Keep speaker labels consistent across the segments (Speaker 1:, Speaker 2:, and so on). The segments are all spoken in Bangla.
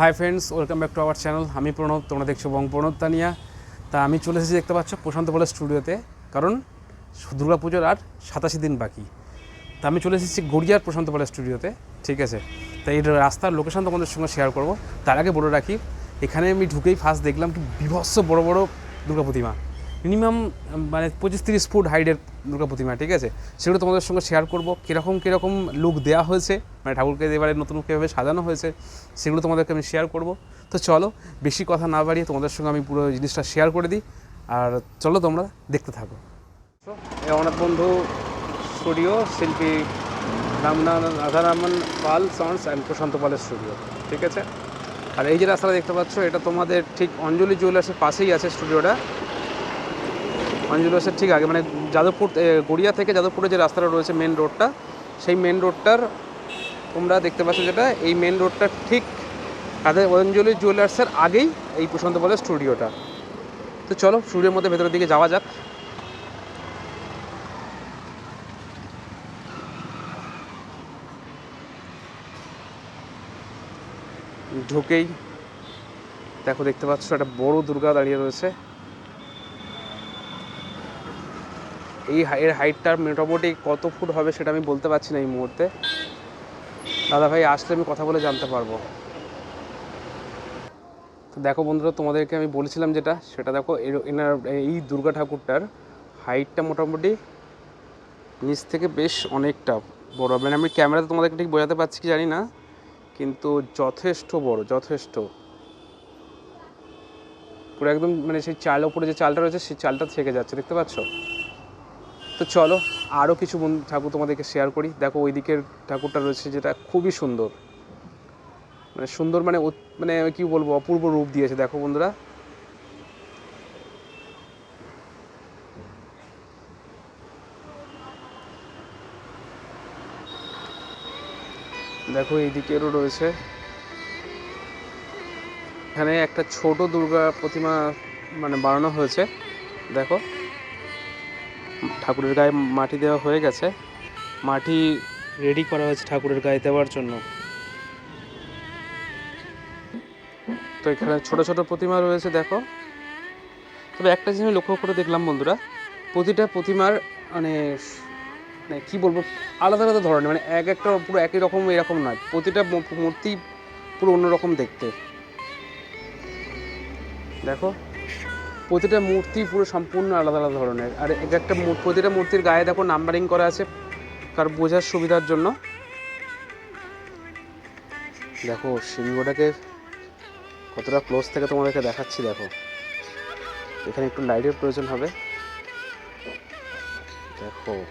Speaker 1: Hi friends, welcome back to our channel. আমি প্রণব, তোমরা দেখছ বং প্রণব তানিয়া। তা আমি চলে এসেছি দেখতে পাচ্ছ প্রশান্ত বলের স্টুডিওতে, কারণ দুর্গা পুজোর আর সাতাশি দিন বাকি। তা আমি চলে এসেছি গড়িয়ার প্রশান্ত বলের স্টুডিওতে, ঠিক আছে? তাই এই রাস্তার লোকেশান তোমাদের সঙ্গে শেয়ার করব। তার আগে বলে রাখি, এখানে আমি ঢুকেই ফার্স্ট দেখলাম কি বিভৎস বড় বড় দুর্গা প্রতিমা। মিনিমাম মানে পঁচিশ তিরিশ ফুট হাইটের দুর্গা প্রতিমা, ঠিক আছে? সেগুলো তোমাদের সঙ্গে শেয়ার করব। কীরকম কীরকম লুক দেওয়া হয়েছে মানে ঠাকুরকে এবারে নতুন কীভাবে সাজানো হয়েছে, সেগুলো তোমাদেরকে আমি শেয়ার করব। তো চলো, বেশি কথা না বাড়িয়ে তোমাদের সঙ্গে আমি পুরো জিনিসটা শেয়ার করে দিই। আর চলো তোমরা দেখতে থাকো। অনাথ বন্ধু স্টুডিও শিল্পী রামনা রাধারামন পাল সাউন্ডস অ্যান্ড প্রশান্ত পালের স্টুডিও ঠিক আছে? আর এই যে রাস্তাটা দেখতে পাচ্ছ, এটা তোমাদের ঠিক অঞ্জলি জুয়েলার্সের পাশেই আছে স্টুডিওটা অঞ্জলি জুয়েলার্সের ঠিক আগে মানে যাদবপুর গড়িয়া থেকে যাদবপুরে যে রাস্তাটা রয়েছে মেন রোডটা সেই মেন রোডটার তোমরা দেখতে পাচ্ছ যেটা, এই মেন রোডটার ঠিক তাদের অঞ্জলি জুয়েলার্সের আগেই এই প্রশান্ত পালের স্টুডিওটা। তো চলো, স্টুডিওর মধ্যে ভেতরের দিকে যাওয়া যাক। ঢুকেই দেখো, দেখতে পাচ্ছ একটা বড় দুর্গা দাঁড়িয়ে রয়েছে। এই এর হাইটটা মোটামুটি কত ফুট হবে সেটা আমি বলতে পারছি না এই মুহূর্তে। দাদা ভাই, আসলে আমি কথা বলে জানতে পারব। তো দেখো বন্ধুরা, তোমাদেরকে আমি বলেছিলাম যেটা, সেটা দেখো এনার, এই দুর্গা ঠাকুরটার হাইটটা মোটামুটি নিচ থেকে বেশ অনেকটা বড়। মানে আমি ক্যামেরাতে তোমাদেরকে ঠিক বোঝাতে পারছি কি জানি না, কিন্তু যথেষ্ট বড়, যথেষ্ট। পুরো একদম মানে সেই চাল ওপরে যে চালটা রয়েছে, সেই চালটা থেকে যাচ্ছে, দেখতে পাচ্ছ? তো চলো আরও কিছু বন্ধু, ঠাকুর তোমাদেরকে শেয়ার করি। দেখো ওই দিকের ঠাকুরটা রয়েছে যেটা খুবই সুন্দর। মানে সুন্দর মানে মানে কি বলব, অপূর্ব রূপ দিয়েছে। দেখো বন্ধুরা। দেখো এই দিকেরও রয়েছে। এখানে একটা ছোট দুর্গা প্রতিমা মানে বানানো হয়েছে। দেখো। ঠাকুরের গায়ে মাটি দেওয়া হয়ে গেছে। মাটি রেডি করা হয়েছে ঠাকুরের গায়ে দেওয়ার জন্য। তো এখানে ছোট ছোট প্রতিমা রয়েছে, দেখো। তবে একটা জিনিস লক্ষ্য করে দেখলাম, বন্ধুরা, প্রতিটা প্রতিমার মানে মানে কী বলব, আলাদা আলাদা ধরনের মানে এক একটা পুরো একই রকম, এরকম নয়। প্রতিটা মূর্তি পুরো অন্যরকম দেখতে। দেখো। প্রতিটা মূর্তি পুরো সম্পূর্ণ আলাদা আলাদা ধরনের। আর এক একটা প্রতিটা মূর্তির গায়ে দেখো নাম্বারিং করা আছে, কার বোঝার সুবিধার জন্য। দেখো, সিংহটাকে কতটা ক্লোজ থেকে তোমাদেরকে দেখাচ্ছি, দেখো। এখানে একটু লাইটের প্রয়োজন হবে। দেখো।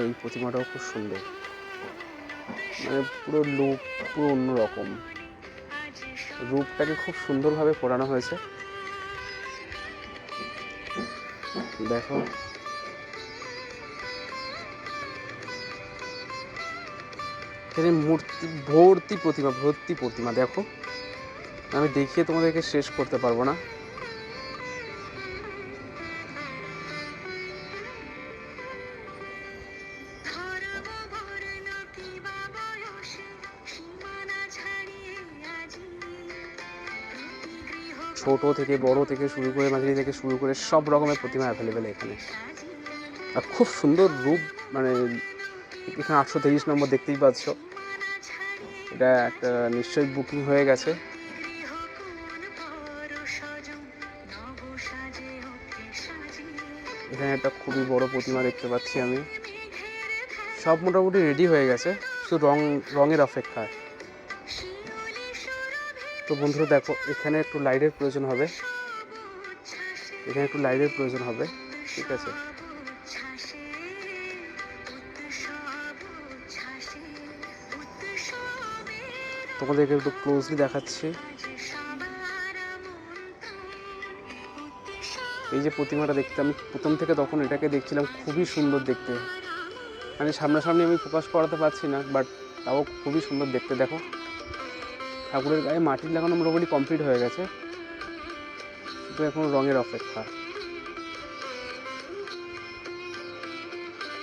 Speaker 1: এই প্রতিমাটাও খুব সুন্দর। মানে পুরো লুক পুরো অন্যরকম। রূপটাকে খুব সুন্দরভাবে পড়ানো হয়েছে। দেখো। এখানে মূর্তি, ভর্তি প্রতিমা ভর্তি প্রতিমা, দেখো। আমি দেখিয়ে তোমাদেরকে শেষ করতে পারব না। ছোট থেকে বড় থেকে শুরু করে মাঝারি থেকে শুরু করে সব রকমের প্রতিমা অ্যাভেলেবেল এখানে। আর খুব সুন্দর রূপ মানে এখানে আটশো তেইশ নম্বর দেখতেই পাচ্ছ। এটা একটা নিশ্চয়ই বুকিং হয়ে গেছে। এখানে একটা খুবই বড় প্রতিমা দেখতে পাচ্ছি আমি। সব মোটামুটি রেডি হয়ে গেছে। শুধু রং, রঙের অপেক্ষায়। তো বন্ধুরা দেখো, এখানে একটু লাইটের প্রয়োজন হবে। এখানে একটু লাইটের প্রয়োজন হবে, ঠিক আছে? তোমাদেরকে একটু ক্লোজলি দেখাচ্ছি। এই যে প্রতিমাটা দেখতে, আমি প্রথম থেকে তখন এটাকে দেখছিলাম খুবই সুন্দর দেখতে। মানে সামনাসামনি আমি ফোকাস করাতে পারছি না বাট তাও খুবই সুন্দর দেখতে, দেখো। ঠাকুরের গায়ে মাটির লাগানো মোটামুটি কমপ্লিট হয়ে গেছে। শুধু এখন রঙের অপেক্ষা।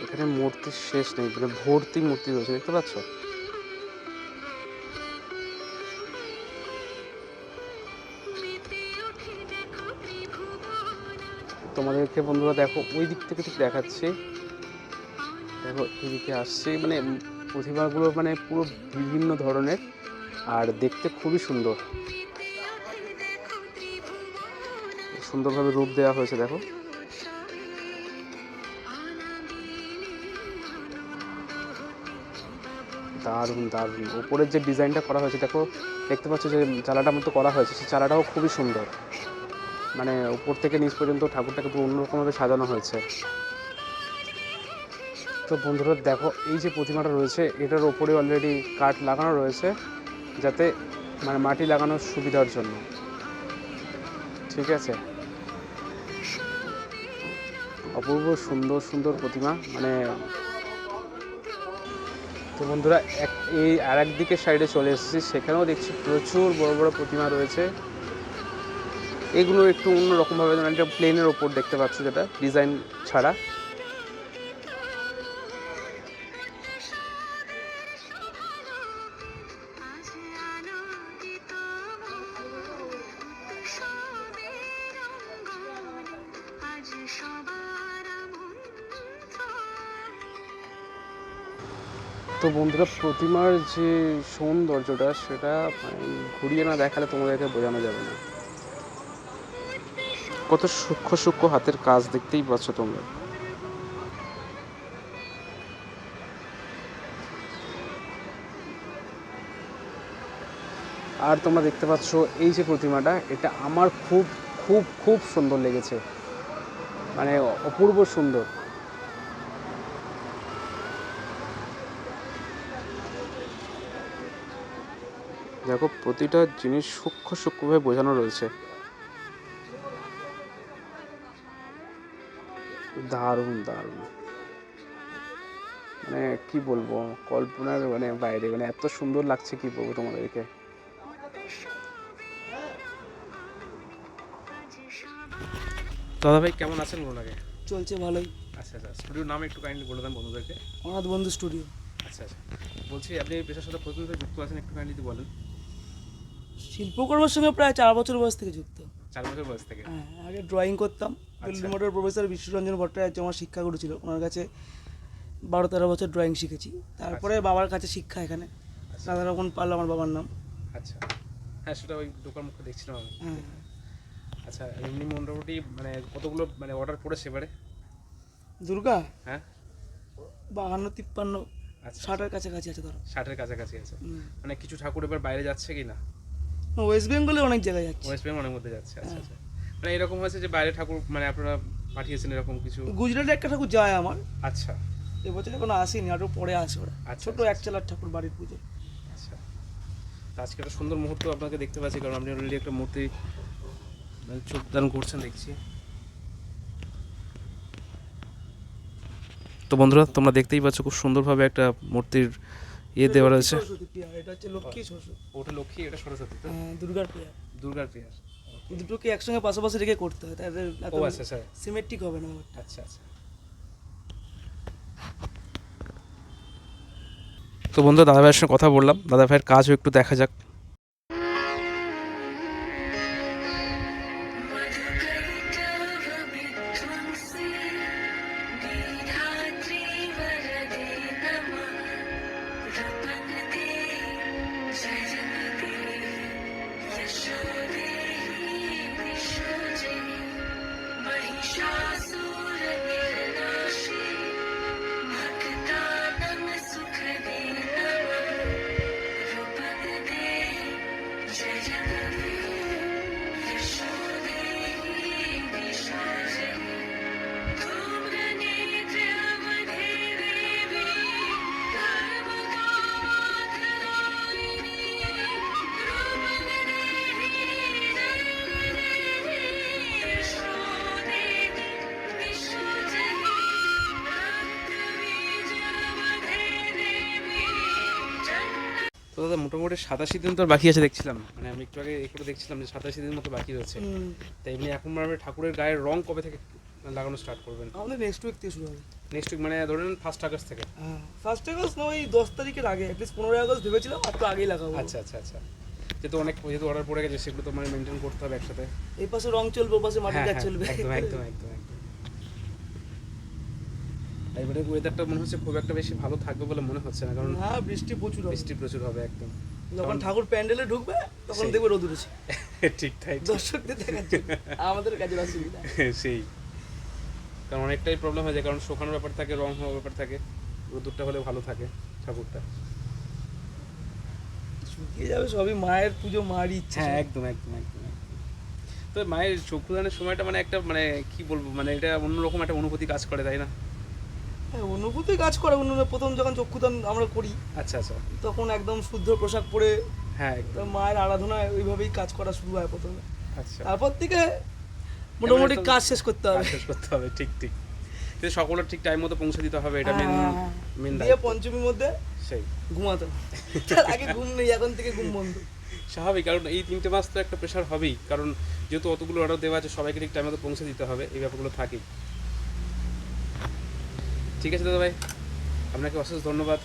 Speaker 1: এখানে মূর্তির শেষ নেই মানে ভর্তি মূর্তি রয়েছে, দেখতে পাচ্ছ? তোমাদেরকে বন্ধুরা দেখো, ওই দিক থেকে ঠিক দেখাচ্ছি। দেখো, এদিকে আসছে মানে প্রতিমাগুলো মানে পুরো বিভিন্ন ধরনের। আর দেখতে খুবই সুন্দর। সুন্দরভাবে রূপ দেওয়া হয়েছে, দেখো। দারুণ দারুণ। উপরের যে ডিজাইনটা করা হয়েছে, দেখো, দেখতে পাচ্ছ যে চালাটার মতো করা হয়েছে, সেই চালাটাও খুবই সুন্দর। মানে উপর থেকে নিচ পর্যন্ত ঠাকুরটাকে পুরো অন্যরকমভাবে সাজানো হয়েছে। তো বন্ধুরা, দেখো, এই যে প্রতিমাটা রয়েছে, এটার ওপরে অলরেডি কাঠ লাগানো রয়েছে। যাতে মানে মাটি লাগানোর সুবিধার জন্য। ঠিক আছে? অপূর্ব সুন্দর সুন্দর প্রতিমা মানে তো বন্ধুরা, এক, এই আর একদিকে সাইডে চলে এসেছি। সেখানেও দেখছি প্রচুর বড় বড় প্রতিমা রয়েছে। এগুলো একটু অন্যরকমভাবে একটা প্লেনের ওপর দেখতে পাচ্ছ যেটা ডিজাইন ছাড়া। তো বন্ধুরা, প্রতিমার যে সৌন্দর্যটা, সেটা মানে ঘুরিয়ে না দেখালে তোমাদেরকে বোঝানো যাবে না। কত সূক্ষ্ম সূক্ষ্ম হাতের কাজ দেখতেই পাচ্ছ তোমরা। আর তোমরা দেখতে পাচ্ছ, এই যে প্রতিমাটা, এটা আমার খুব খুব খুব সুন্দর লেগেছে। মানে অপূর্ব সুন্দর। দেখো প্রতিটা জিনিস সূক্ষ্ম সূক্ষ্মভাবে বোঝানো রয়েছে। দারুণ দারুণ। মানে কি বলব কল্পনার মানে বাইরে মানে এত সুন্দর লাগছে কি বলব তোমাদেরকে। দাদা ভাই কেমন আছেন বলুন আগে
Speaker 2: চলছে ভালোই।
Speaker 1: আচ্ছা আচ্ছা স্টুডিওর নাম একটু কাইন্ডলি বলে দেন বন্ধুদেরকে।
Speaker 2: অনাথ বন্ধু স্টুডিও
Speaker 1: আচ্ছা আচ্ছা। বলছি আপনি পেশার সাথে প্রথম যুক্ত আছেন একটু কাইন্ডলি বলেন।
Speaker 2: শিল্পকর্মের সঙ্গে প্রায় চার বছর বয়স থেকে যুক্ত।
Speaker 1: চার বছর বয়স থেকে?
Speaker 2: হ্যাঁ আগে ড্রয়িং করতাম।
Speaker 1: আচ্ছা।
Speaker 2: মোটর প্রফেসর বিশ্বরঞ্জন ভট্টাচার্য আমার শিক্ষাগুরু ছিল। ওনার কাছে বারো তেরো বছর ড্রয়িং শিখেছি। তারপরে বাবার কাছে শিক্ষা এখানে।
Speaker 1: আচ্ছা।
Speaker 2: রাধারমন পাল আমার বাবার নাম।
Speaker 1: আচ্ছা। হ্যাঁ সেটা ওই দোকান মুখে দেখছিলাম আমি।
Speaker 2: হ্যাঁ।
Speaker 1: আচ্ছা এমনি মোটামুটি মানে কতগুলো মানে অর্ডার পড়েছে এবারে?
Speaker 2: দুর্গা?
Speaker 1: হ্যাঁ।
Speaker 2: বাহান্ন তিপ্পান্ন
Speaker 1: আচ্ছা
Speaker 2: ষাটের কাছাকাছি আছে ধরো।
Speaker 1: ষাটের কাছাকাছি আছে। মানে কিছু ঠাকুর এবার বাইরে যাচ্ছে কি না
Speaker 2: ওয়েস্ট বেঙ্গলে অনেক জায়গায় যাচ্ছে।
Speaker 1: ওয়েস্ট বেঙ্গলের মধ্যে যাচ্ছে আচ্ছা। আচ্ছা। মানে এরকম হয়েছে যে বাইরে ঠাকুর মানে আপনারা পাঠিয়েছেন এরকম কিছু?
Speaker 2: গুজরাটে একটা ঠাকুর যায় আমার।
Speaker 1: আচ্ছা।
Speaker 2: এবছর এখন আসেনি আরও পরে আসে ওরা।
Speaker 1: আচ্ছা,
Speaker 2: ছোট
Speaker 1: আচ্ছা,
Speaker 2: এক চালার ঠাকুর বাড়ির পুজো।
Speaker 1: আচ্ছা। আজকে একটা সুন্দর মুহূর্ত আপনাকে দেখতে পাচ্ছি কারণ আপনি অলরেডি একটা মূর্তি মানে যোগদান করছেন দেখছি। তো বন্ধুরা তোমরা দেখতেই পাচ্ছ খুব সুন্দরভাবে একটা মূর্তির ইয়ে দেওয়া রয়েছে
Speaker 2: এটা হচ্ছে লক্ষ্মী সরস্বতী।
Speaker 1: ওটা লক্ষ্মী এটা সরস্বতী তো?
Speaker 2: হ্যাঁ, দুর্গার প্রিয়া।
Speaker 1: দুর্গার প্রিয়ার
Speaker 2: দুটোকে একসঙ্গে পাশাপাশি রেখে করতে হয় তাদের
Speaker 1: ও আচ্ছা আচ্ছা।
Speaker 2: সিমেট্রিক হবে না
Speaker 1: আচ্ছা আচ্ছা। তো বন্ধু দাদা ভাইয়ের সঙ্গে কথা বললাম। দাদা ভাইয়ের কাজও একটু দেখা যাক। Yeah. মোটামুটি সাতাশি দিন তো বাকি আছে দেখছিলাম। মানে আমি একটু আগে একটু দেখছিলাম যে সাতাশি দিন মতো বাকি রয়েছে। তাই এমনি এখন মানে ঠাকুরের গায়ের রং কবে থেকে লাগানো স্টার্ট করবেন?
Speaker 2: আমাদের নেক্সট উইক থেকে শুরু হবে।
Speaker 1: নেক্সট উইক মানে ধরেন ফার্স্ট আগস্ট থেকে।
Speaker 2: হ্যাঁ ফার্স্ট আগস্ট না ওই দশ তারিখের আগে অ্যাটলিস্ট পনেরোই আগস্ট ভেবেছিলাম আর তো আগেই লাগাবো।
Speaker 1: আচ্ছা আচ্ছা আচ্ছা। যেহেতু অনেক যেহেতু অর্ডার পড়ে গেছে সেগুলো তো মানে মেনটেন করতে হবে একসাথে।
Speaker 2: এই পাশে রং চলবে ও পাশে মাটির
Speaker 1: হ্যাঁ,
Speaker 2: কাজ
Speaker 1: হ্যাঁ,
Speaker 2: চলবে।
Speaker 1: একদম একদম একদম একদম। এবারে ওয়েদারটা মনে হচ্ছে খুব একটা বেশি ভালো থাকবে বলে মনে হচ্ছে না কারণ
Speaker 2: হ্যাঁ বৃষ্টি প্রচুর
Speaker 1: বৃষ্টি প্রচুর হবে একদম।
Speaker 2: যখন ঠাকুর প্যান্ডেলে ঢুকবে তখন দেখবে রোদ উঠেছে
Speaker 1: ঠিক তাই
Speaker 2: দর্শকদের দেখাচ্ছে আমাদের কাজের অসুবিধা।
Speaker 1: সেই। কারণ অনেকটাই প্রবলেম হয়ে যায় কারণ শোকানোর ব্যাপার থাকে রং হওয়ার ব্যাপার থাকে। রোদ্দুরটা হলে ভালো থাকে ঠাকুরটা।
Speaker 2: শুকিয়ে যাবে সবই মায়ের পুজো মারই ইচ্ছে।
Speaker 1: হ্যাঁ একদম একদম একদম একদম। তো মায়ের চক্ষুদানের সময়টা মানে একটা মানে কি বলব মানে এটা অন্যরকম একটা অনুভূতি কাজ করে তাই না?
Speaker 2: হ্যাঁ অনুভূতি কাজ করে। প্রথম যখন চক্ষুদান আমরা করি
Speaker 1: আচ্ছা আচ্ছা।
Speaker 2: তখন একদম শুদ্ধ পোশাক পরে
Speaker 1: হ্যাঁ
Speaker 2: মায়ের আরাধনা ওইভাবেই কাজ করা শুরু হয় প্রথমে।
Speaker 1: আচ্ছা।
Speaker 2: তারপর থেকে মোটামুটি কাজ শেষ করতে হবে।
Speaker 1: শেষ করতে হবে ঠিক ঠিক। তো সকলের ঠিক টাইম মতো পৌঁছে দিতে হবে এটা মেন
Speaker 2: হ্যাঁ, হ্যাঁ,
Speaker 1: মেন
Speaker 2: দিয়ে পঞ্চমীর মধ্যে
Speaker 1: সেই।
Speaker 2: ঘুমাতে তার আগে ঘুম নেই এখন থেকে ঘুম বন্ধ।
Speaker 1: স্বাভাবিক কারণ এই তিনটে মাস তো একটা প্রেশার হবেই। কারণ যেহেতু অতগুলো অর্ডার দেওয়া আছে সবাইকে ঠিক টাইম মতো পৌঁছে দিতে হবে এই ব্যাপারগুলো থাকেই। ঠিক আছে দাদা ভাই। আপনাকে অশেষ ধন্যবাদ।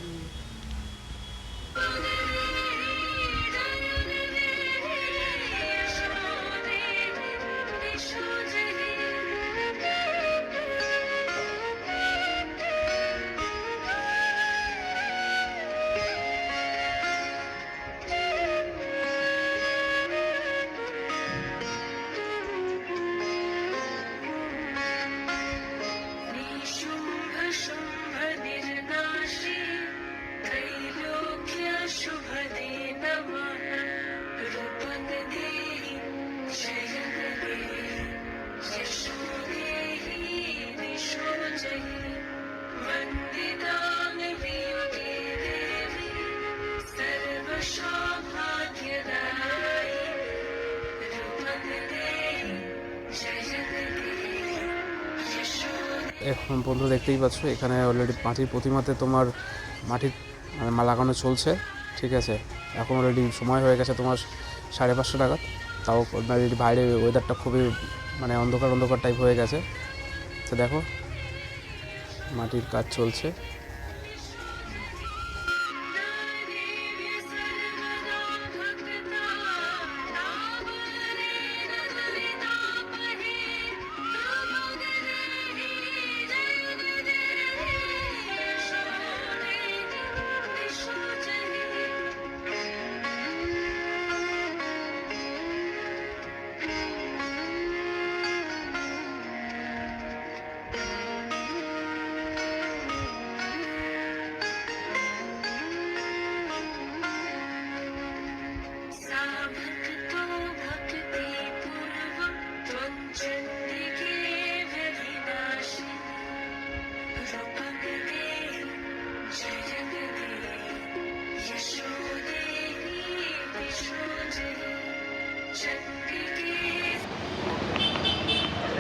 Speaker 1: এখন বন্ধু দেখতেই পাচ্ছ, এখানে অলরেডি মাটির প্রতিমাতে তোমার মাটির মানে লাগানো চলছে, ঠিক আছে? এখন অলরেডি সময় হয়ে গেছে তোমার সাড়ে পাঁচশো নাগাদ তাও অলরেডি বাইরে ওয়েদারটা খুবই মানে অন্ধকার অন্ধকার টাইপ হয়ে গেছে। তো দেখো, মাটির কাজ চলছে।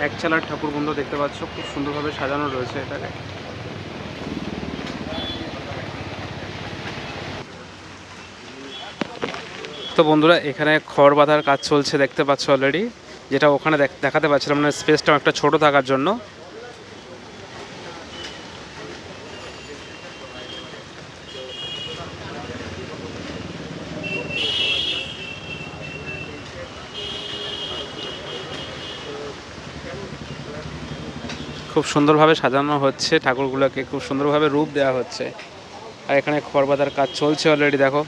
Speaker 1: এক চালার ঠাকুর বন্ধু দেখতে পাচ্ছ, খুব সুন্দরভাবে সাজানো রয়েছে এটাকে। তো বন্ধুরা, এখানে খড় বাঁধার কাজ চলছে দেখতে পাচ্ছ অলরেডি যেটা ওখানে দেখ- দেখাতে পাচ্ছিলাম না স্পেসটা একটা ছোট থাকার জন্য। খুব সুন্দরভাবে সাজানো হচ্ছে, ঠাকুরগুলোকে খুব সুন্দরভাবে রূপ দেওয়া হচ্ছে। আর এখানে খড় বাঁধার কাজ চলছে অলরেডি দেখো।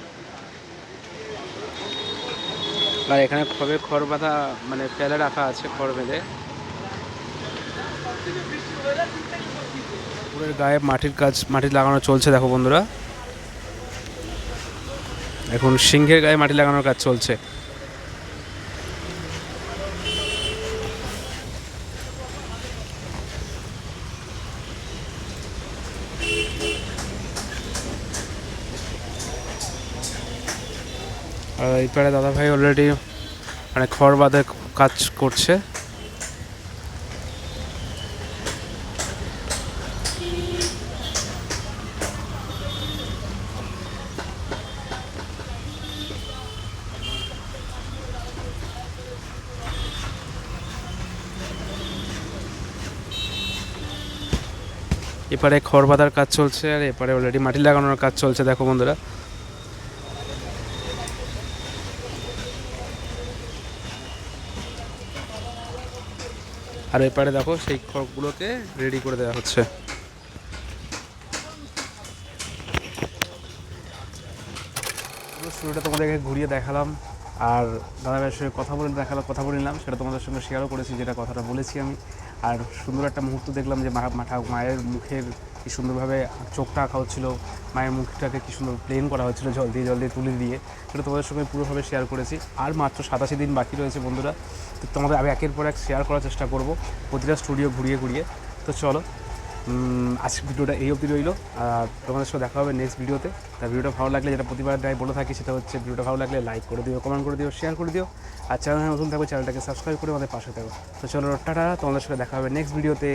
Speaker 1: আর এখানে খড়ে খড় বাঁধা মানে ফেলে রাখা আছে খড় বেঁধে। ঠাকুরের গায়ে মাটির কাজ, মাটি লাগানো চলছে, দেখো বন্ধুরা। এখন সিংহের গায়ে মাটি লাগানোর কাজ চলছে। এই পারে দাদা ভাই অলরেডি মানে খড় বাঁধে কাজ করছে। এপারে খড় বাঁধার কাজ চলছে আর এপারে অলরেডি মাটি লাগানোর কাজ চলছে, দেখো বন্ধুরা। আর এপারে দেখো সেই খড়গুলোকে রেডি করে দেওয়া হচ্ছে। শুরুটা তোমাদেরকে ঘুরিয়ে দেখালাম, আর দাদা ভাইয়ের সঙ্গে কথা বলে দেখালাম কথা বলে নিলাম, সেটা তোমাদের সঙ্গে শেয়ারও করেছি, যেটা কথাটা বলেছি আমি। আর সুন্দর একটা মুহূর্ত দেখলাম যে মা মায়ের মুখের কি সুন্দরভাবে চোখটা আঁকা হচ্ছিল, মায়ের মুখটাকে কি সুন্দর প্লেন করা হচ্ছিল, জল দিয়ে জল দিয়ে তুলে দিয়ে, সেটা তোমাদের সঙ্গে পুরোভাবে শেয়ার করেছি। আর মাত্র সাতাশি দিন বাকি রয়েছে বন্ধুরা, তো তোমাদের আমি একের পর এক শেয়ার করার চেষ্টা করব প্রতিটা স্টুডিও ঘুরিয়ে ঘুরিয়ে। তো চলো আজকের ভিডিওটা এই অবধি রইল। আর তোমাদের সাথে দেখা হবে নেক্সট ভিডিওতে তার ভিডিওটা ভালো লাগলে যেটা প্রতিবার দেয় বলে থাকি, সেটা হচ্ছে ভিডিওটা ভালো লাগলে লাইক করে দিও কমেন্ট করে দিও শেয়ার করে দিও। আর চ্যানেল নতুন থাকবে চ্যানেলটাকে সাবস্ক্রাইব করে আমাদের পাশে থাকো। তো চলো, টাটা, তোমাদের সাথে দেখা হবে নেক্সট ভিডিওতে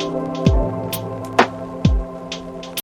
Speaker 1: Thank you.